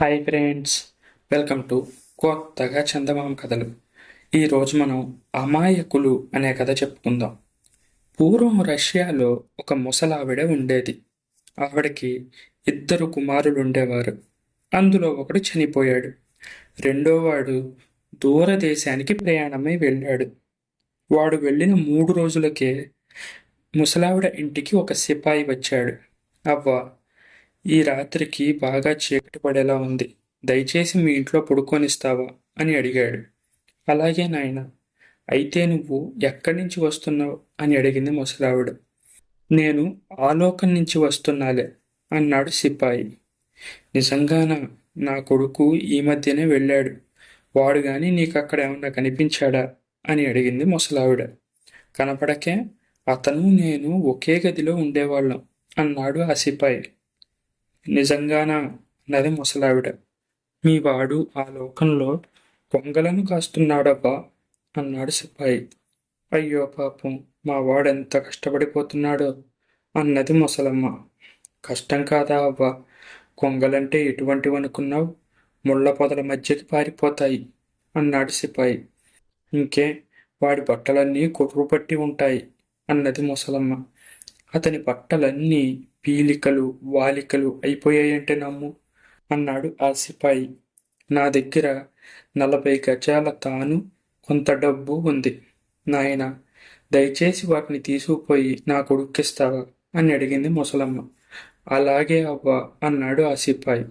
Hi friends welcome to కొత్తగా చందమామ కథలు. ఈరోజు మనం అమాయకులు అనే కథ చెప్పుకుందాం. పూర్వం రష్యాలో ఒక ముసలావిడ ఉండేది. ఆవిడకి ఇద్దరు కుమారులు ఉండేవారు అందులో ఒకడు చనిపోయాడు. రెండోవాడు దూరదేశానికి ప్రయాణమై వెళ్ళాడు. వాడు వెళ్ళిన మూడు రోజులకే ముసలావిడ ఇంటికి ఒక సిపాయి వచ్చాడు. అవ్వ ఈ రాత్రికి బాగా చీకటి పడేలా ఉంది. దయచేసి మీ ఇంట్లో పడుకొనిస్తావా? అని అడిగాడు. అలాగే నాయన. అయితే నువ్వు ఎక్కడి నుంచి వస్తున్నావు? అని అడిగింది ముసలావిడ. నేను ఆలోకం నుంచి వస్తున్నాలే అన్నాడు సిపాయి. నిజంగానా? నా కొడుకు ఈ మధ్యనే వెళ్ళాడు. వాడు గాని నీకు అక్కడ ఏమన్నా కనిపించాడా? అని అడిగింది ముసలావిడ. కనపడకే అతను నేను ఒకే గదిలో ఉండేవాళ్ళం అన్నాడు ఆ సిపాయి. నిజంగానా? అన్నది ముసలావిడ. మీ వాడు ఆ లోకంలో పొంగలను కాస్తున్నాడబ్బా అన్నాడు సిపాయి. అయ్యో పాపం మా వాడు ఎంత కష్టపడిపోతున్నాడో అన్నది ముసలమ్మ. కష్టం కాదా అవ్వా కొంగలంటే ఎటువంటివి అనుకున్నావు ముళ్ళ పొదల మధ్యకి పారిపోతాయి అన్నాడు సిపాయి. ఇంకే వాడి బట్టలన్నీ కొర్రు పట్టి ఉంటాయి అన్నది ముసలమ్మ. అతని బట్టలన్నీ పీలికలు వాలికలు అయిపోయాయంటే నమ్ము అన్నాడు ఆ సిపాయి. నా దగ్గర నలభై గజాల తాను కొంత డబ్బు ఉంది. నాయన దయచేసి వాటిని తీసుకుపోయి నా కొడుక్కిస్తావా? అని అడిగింది ముసలమ్మ. అలాగే అవ్వ అన్నాడు ఆ సిపాయి.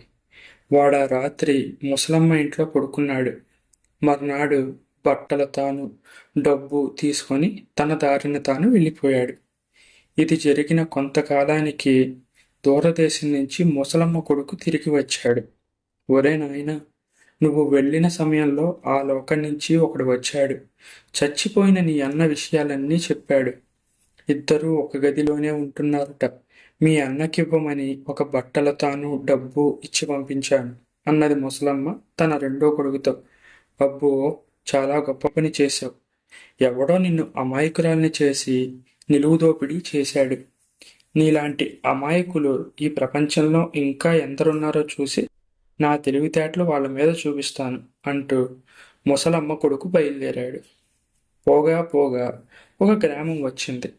వాడా రాత్రి ముసలమ్మ ఇంట్లో పడుకున్నాడు. మర్నాడు బట్టల తాను డబ్బు తీసుకొని తన దారిన తాను వెళ్ళిపోయాడు. ఇది జరిగిన కొంతకాలానికి దూరదేశం నుంచి ముసలమ్మ కొడుకు తిరిగి వచ్చాడు. ఒరే నాయన నువ్వు వెళ్ళిన సమయంలో ఆ లోకం నుంచి ఒకడు వచ్చాడు. చచ్చిపోయిన నీ అన్న విషయాలన్నీ చెప్పాడు. ఇద్దరూ ఒక గదిలోనే ఉంటున్నారట. మీ అన్నకివ్వమని ఒక బట్టల తాను డబ్బు ఇచ్చి పంపించాను అన్నది ముసలమ్మ తన రెండో కొడుకుతో. అబ్బో చాలా గొప్ప పని చేశావు. ఎవడో నిన్ను అమాయకురాల్ని చేసి నిలువుదోపిడీ చేశాడు. నీలాంటి అమాయకులు ఈ ప్రపంచంలో ఇంకా ఎందరున్నారో చూసి నా తెలివితేటలు వాళ్ళ మీద చూపిస్తాను అంటూ ముసలమ్మ కొడుకు బయలుదేరాడు. పోగా పోగా ఒక గ్రామం వచ్చింది.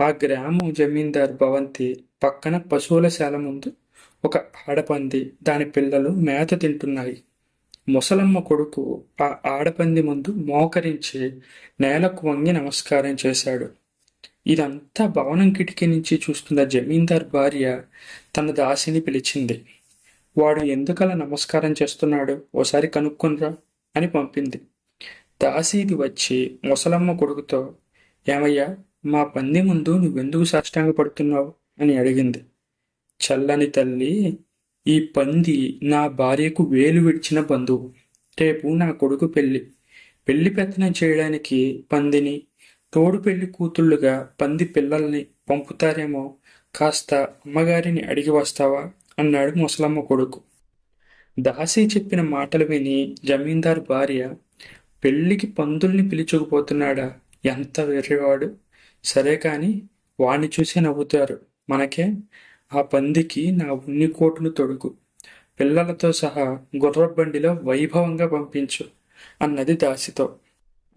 ఆ గ్రామం జమీందార్ భవంతి పక్కన పశువుల శాల ముందు ఒక ఆడపంది దాని పిల్లలు మేత తింటున్నాయి. ముసలమ్మ కొడుకు ఆ ఆడపంది ముందు మోకరించి నేలకు వంగి నమస్కారం చేశాడు. ఇదంతా భవనం కిటికీ నుంచి చూస్తున్న జమీందార్ భార్య తన దాసిని పిలిచింది. వాడు ఎందుకలా నమస్కారం చేస్తున్నాడు? ఓసారి కనుక్కొనరా అని పంపింది. దాసీది వచ్చి ముసలమ్మ కొడుకుతో ఏమయ్యా మా పంది ముందు నువ్వెందుకు సాష్టాంగ పడుతున్నావు అని అడిగింది. చల్లని తల్లి ఈ పంది నా భార్యకు వేలు విడిచిన బంధువు. రేపు నా కొడుకు పెళ్ళి పెళ్ళి పెత్తనం చేయడానికి పందిని తోడు పెళ్ళి కూతుళ్ళుగా పంది పిల్లల్ని పంపుతారేమో కాస్త అమ్మగారిని అడిగి వస్తావా? అన్నాడు ముసలమ్మ కొడుకు. దాసి చెప్పిన మాటలు విని జమీందారు భార్య పెళ్ళికి పందుల్ని పిలుచుకుపోతున్నాడా? ఎంత వెర్రివాడు. సరే కాని వాణ్ణి చూసి నవ్వుతారు. మనకే ఆ పందికి నా ఉన్ని కోటును తొడుగు. పిల్లలతో సహా గుర్రబండిలో వైభవంగా పంపించు అన్నది దాసితో.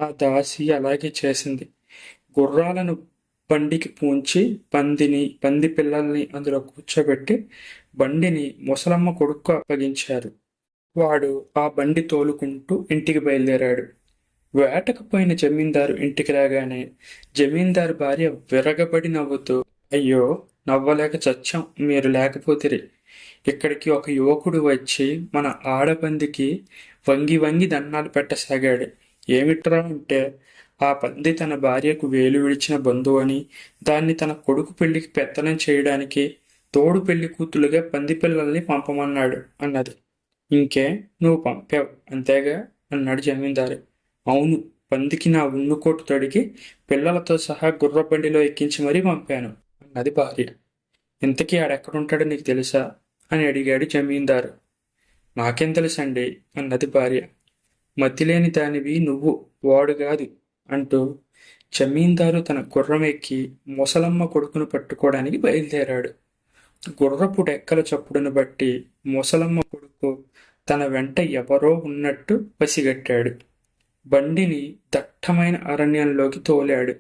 ఆ దాసి అలాగే చేసింది. గుర్రాలను బండికి పూంచి పందిని పంది పిల్లల్ని అందులో కూర్చోబెట్టి బండిని ముసలమ్మ కొడుకు అప్పగించారు. వాడు ఆ బండి తోలుకుంటూ ఇంటికి బయలుదేరాడు. వేటకు పోయిన జమీందారు ఇంటికి రాగానే జమీందారు భార్య విరగబడి నవ్వుతూ అయ్యో నవ్వలేక చచ్చాం మీరు లేకపోతే ఇక్కడికి ఒక యువకుడు వచ్చి మన ఆడబందికి వంగి వంగి దండాలు పెట్టసాగాడు. ఏమిట్రా అంటే ఆ పంది తన భార్యకు వేలు విడిచిన బంధువు అని దాన్ని తన కొడుకు పెళ్ళికి పెత్తనం చేయడానికి తోడు పెళ్ళి కూతులుగా పంది పిల్లల్ని పంపమన్నాడు అన్నది. ఇంకే నువ్వు పంపావు అంతేగా? అన్నాడు జమీందారు. అవును పందికి నా ఉన్నుకోటు తొడిగి పిల్లలతో సహా గుర్రబండిలో ఎక్కించి మరీ పంపాను అన్నది భార్య. ఇంతకీ ఆడెక్కడుంటాడో నీకు తెలుసా? అని అడిగాడు జమీందారు. నాకేం తెలుసండి? అన్నది భార్య. మతిలేని దానివి నువ్వు వాడు కాదు. అంటూ జమీందారు తన గుర్రం ఎక్కి ముసలమ్మ కొడుకును పట్టుకోవడానికి బయలుదేరాడు. గుర్రపు డెక్కల చప్పుడును బట్టి ముసలమ్మ కొడుకు తన వెంట ఎవరో ఉన్నట్టు పసిగట్టాడు. బండిని దట్టమైన అరణ్యంలోకి తోలాడు.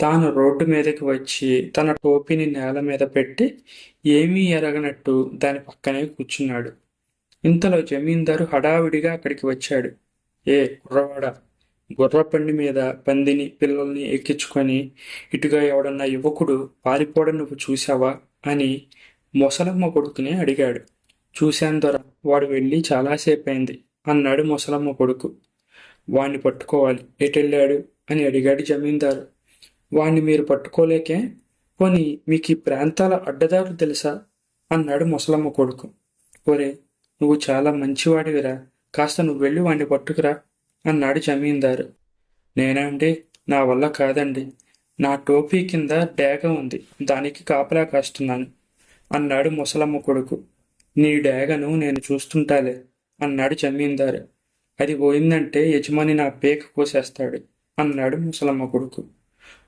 తాను రోడ్డు మీదకి వచ్చి తన టోపీని నేల మీద పెట్టి ఏమీ ఎరగనట్టు దాని పక్కనే కూర్చున్నాడు. ఇంతలో జమీందారు హడావిడిగా అక్కడికి వచ్చాడు. ఏ కుర్రవాడా? గుర్రపండి మీద పందిని పిల్లల్ని ఎక్కించుకొని ఇటుగా ఎవడన్నా యువకుడు పారిపోవడం నువ్వు చూసావా అని మొసలమ్మ కొడుకుని అడిగాడు. చూశాను దొర వాడు వెళ్ళి చాలాసేపు అయింది అన్నాడు మొసలమ్మ కొడుకు. వాణ్ణి పట్టుకోవాలి ఎటెళ్ళాడు? అని అడిగాడు జమీందారు. వాణ్ణి మీరు పట్టుకోలేకే? పోనీ మీకు ఈ ప్రాంతాల అడ్డదారులు తెలుసా? అన్నాడు ముసలమ్మ కొడుకు. ఒరే నువ్వు చాలా మంచివాడివిరా. కాస్త నువ్వు వెళ్ళి వాణ్ణి పట్టుకురా. అన్నాడు జమీందారు. నేనండి నా వల్ల కాదండి. నా టోపీ కింద డేగ ఉంది. దానికి కాపలా కాస్తున్నాను. అన్నాడు ముసలమ్మ కొడుకు. నీ డేగను నేను చూస్తుంటాలే అన్నాడు జమీందారు. అది పోయిందంటే యజమాని నా పేక కోసేస్తాడు అన్నాడు ముసలమ్మ కొడుకు.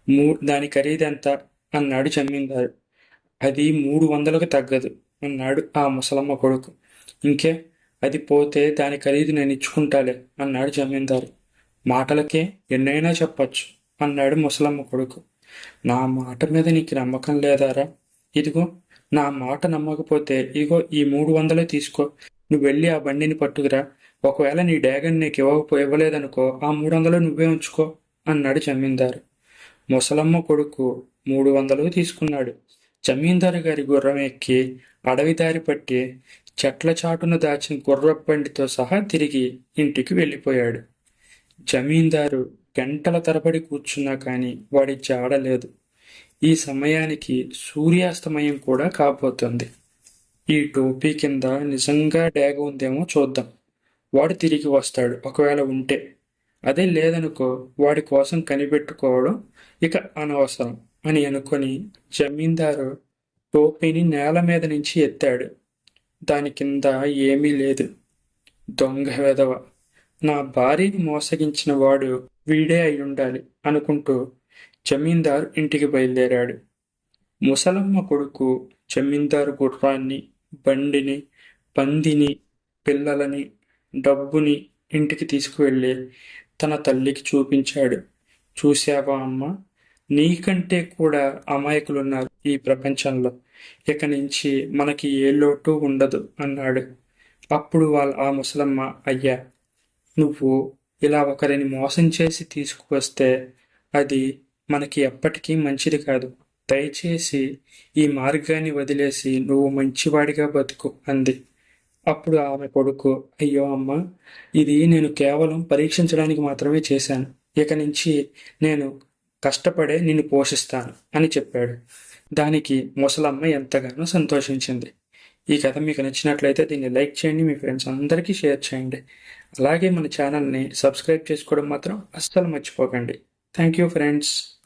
మూ దాని ఖరీదెంత అన్నాడు జమీందారు. అది మూడు వందలకు తగ్గదు అన్నాడు ఆ ముసలమ్మ కొడుకు. ఇంకే అది పోతే దాని ఖరీదు నేను ఇచ్చుకుంటాలే అన్నాడు జమీందారు. మాటలకే ఎన్నైనా చెప్పచ్చు అన్నాడు ముసలమ్మ కొడుకు. నా మాట మీద నీకు నమ్మకం లేదారా? ఇదిగో నా మాట నమ్మకపోతే ఇదిగో ఈ మూడు వందలే తీసుకో. నువ్వు వెళ్ళి ఆ బండిని పట్టుకురా. ఒకవేళ నీ డ్యాగన్ నీకు ఇవ్వకపో ఇవ్వలేదనుకో ఆ మూడు వందలు నువ్వే ఉంచుకో అన్నాడు జమీందారు. ముసలమ్మ కొడుకు మూడు వందలు తీసుకున్నాడు. జమీందారు గారి గుర్రం ఎక్కి అడవి దారి పట్టి చెట్ల చాటును దాచిన గుర్రబండితో సహా తిరిగి ఇంటికి వెళ్ళిపోయాడు. జమీందారు గంటల తరబడి కూర్చున్నా కానీ వాడి జాడలేదు ఈ సమయానికి సూర్యాస్తమయం కూడా కాబోతుంది. ఈ టోపీ కింద నిజంగా డ్యాగ ఉందేమో చూద్దాం. వాడు తిరిగి వస్తాడు ఒకవేళ ఉంటే. అదే లేదనుకో వాడి కోసం కనిపెట్టుకోవడం ఇక అనవసరం అని అనుకొని జమీందారు టోపీని నేల మీద నుంచి ఎత్తాడు. దాని కింద ఏమీ లేదు. దొంగ వెధవ. నా భార్యని మోసగించిన వాడు వీడే అయి ఉండాలి అనుకుంటూ జమీందారు ఇంటికి బయలుదేరాడు. ముసలమ్మ కొడుకు జమీందారు గుర్రాన్ని బండిని పందిని పిల్లలని డబ్బుని ఇంటికి తీసుకువెళ్ళి తన తల్లికి చూపించాడు. చూశావా అమ్మ? నీకంటే కూడా అమాయకులున్నారు ఈ ప్రపంచంలో. ఇక నుంచి మనకి ఏ లోటు ఉండదు అన్నాడు. అప్పుడు వాళ్ళ ఆ ముసలమ్మ అయ్యా నువ్వు ఇలా ఒకరిని మోసం చేసి తీసుకువస్తే అది మనకి ఎప్పటికీ మంచిది కాదు. దయచేసి ఈ మార్గాన్ని వదిలేసి నువ్వు మంచివాడిగా బతుకు అంది. అప్పుడు ఆమె కొడుకు అయ్యో అమ్మ ఇది నేను కేవలం పరీక్షించడానికి మాత్రమే చేశాను. ఇక నుంచి నేను కష్టపడే నిన్ను పోషిస్తాను అని చెప్పాడు. దానికి ముసలమ్మ ఎంతగానో సంతోషించింది. ఈ కథ మీకు నచ్చినట్లయితే దీన్ని లైక్ చేయండి మీ ఫ్రెండ్స్ అందరికీ షేర్ చేయండి. అలాగే మన ఛానల్ని సబ్స్క్రైబ్ చేసుకోవడం మాత్రం అస్సలు మర్చిపోకండి. Thank you friends.